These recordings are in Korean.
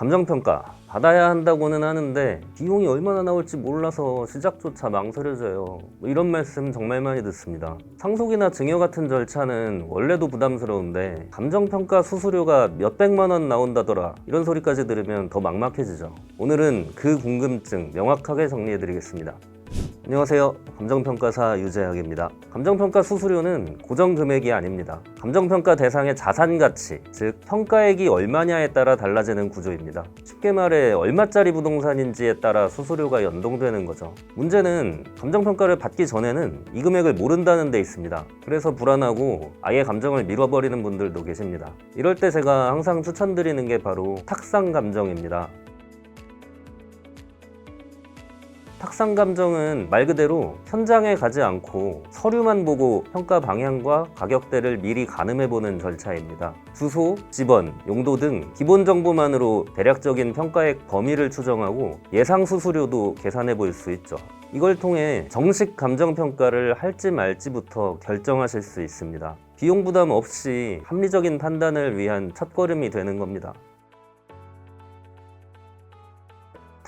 감정평가 받아야 한다고는 하는데 비용이 얼마나 나올지 몰라서 시작조차 망설여져요. 뭐 이런 말씀 정말 많이 듣습니다. 상속이나 증여 같은 절차는 원래도 부담스러운데 감정평가 수수료가 몇백만 원 나온다더라 이런 소리까지 들으면 더 막막해지죠. 오늘은 그 궁금증 명확하게 정리해드리겠습니다. 안녕하세요. 감정평가사 유재학입니다. 감정평가 수수료는 고정 금액이 아닙니다. 감정평가 대상의 자산 가치, 즉 평가액이 얼마냐에 따라 달라지는 구조입니다. 쉽게 말해 얼마짜리 부동산인지에 따라 수수료가 연동되는 거죠. 문제는 감정평가를 받기 전에는 이 금액을 모른다는 데 있습니다. 그래서 불안하고 아예 감정을 밀어버리는 분들도 계십니다. 이럴 때 제가 항상 추천드리는 게 바로 탁상 감정입니다. 탁상 감정은 말 그대로 현장에 가지 않고 서류만 보고 평가 방향과 가격대를 미리 가늠해 보는 절차입니다. 주소, 지번, 용도 등 기본 정보만으로 대략적인 평가액 범위를 추정하고 예상 수수료도 계산해 볼 수 있죠. 이걸 통해 정식 감정 평가를 할지 말지부터 결정하실 수 있습니다. 비용 부담 없이 합리적인 판단을 위한 첫걸음이 되는 겁니다.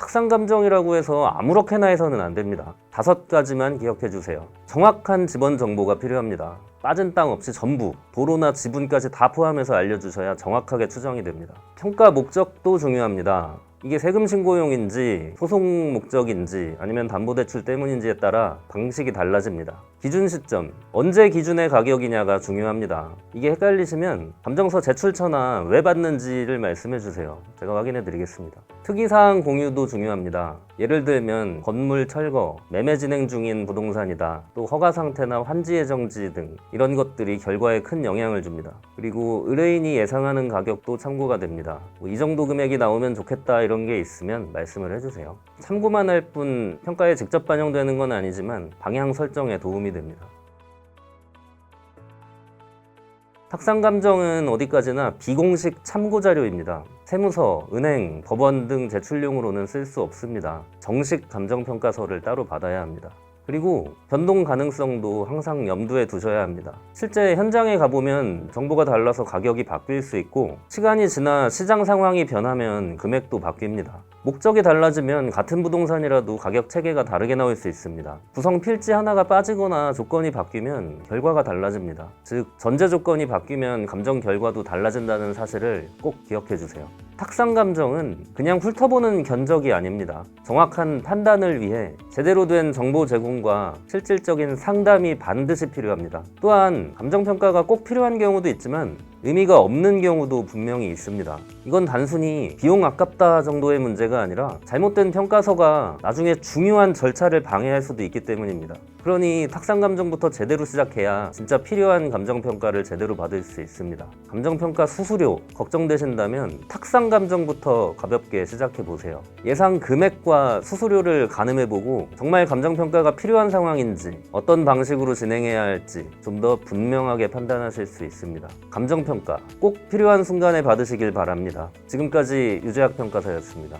탁상 감정이라고 해서 아무렇게나 해서는 안 됩니다. 다섯 가지만 기억해 주세요. 정확한 지번 정보가 필요합니다. 빠진 땅 없이 전부 도로나 지분까지 다 포함해서 알려주셔야 정확하게 추정이 됩니다. 평가 목적도 중요합니다. 이게 세금 신고용인지 소송 목적인지 아니면 담보대출 때문인지에 따라 방식이 달라집니다. 기준 시점, 언제 기준의 가격이냐가 중요합니다. 이게 헷갈리시면 감정서 제출처나 왜 받는지를 말씀해 주세요. 제가 확인해 드리겠습니다. 특이사항 공유도 중요합니다. 예를 들면 건물 철거, 매매 진행 중인 부동산이다, 또 허가 상태나 환지 예정지 등 이런 것들이 결과에 큰 영향을 줍니다. 그리고 의뢰인이 예상하는 가격도 참고가 됩니다. 뭐 이 정도 금액이 나오면 좋겠다 이런 게 있으면 말씀을 해주세요. 참고만 할 뿐 평가에 직접 반영되는 건 아니지만 방향 설정에 도움이 됩니다. 탁상 감정은 어디까지나 비공식 참고 자료입니다. 세무서, 은행, 법원 등 제출용으로는 쓸 수 없습니다. 정식 감정 평가서를 따로 받아야 합니다. 그리고 변동 가능성도 항상 염두에 두셔야 합니다. 실제 현장에 가보면 정보가 달라서 가격이 바뀔 수 있고 시간이 지나 시장 상황이 변하면 금액도 바뀝니다. 목적이 달라지면 같은 부동산이라도 가격 체계가 다르게 나올 수 있습니다. 구성 필지 하나가 빠지거나 조건이 바뀌면 결과가 달라집니다. 즉 전제 조건이 바뀌면 감정 결과도 달라진다는 사실을 꼭 기억해 주세요. 탁상 감정은 그냥 훑어보는 견적이 아닙니다. 정확한 판단을 위해 제대로 된 정보 제공과 실질적인 상담이 반드시 필요합니다. 또한 감정평가가 꼭 필요한 경우도 있지만 의미가 없는 경우도 분명히 있습니다. 이건 단순히 비용 아깝다 정도의 문제가 아니라 잘못된 평가서가 나중에 중요한 절차를 방해할 수도 있기 때문입니다. 그러니 탁상 감정부터 제대로 시작해야 진짜 필요한 감정 평가를 제대로 받을 수 있습니다. 감정 평가 수수료 걱정되신다면 탁상 감정부터 가볍게 시작해 보세요. 예상 금액과 수수료를 가늠해 보고 정말 감정 평가가 필요한 상황인지 어떤 방식으로 진행해야 할지 좀 더 분명하게 판단하실 수 있습니다. 감정 평가 꼭 필요한 순간에 받으시길 바랍니다. 지금까지 유재학 평가사였습니다.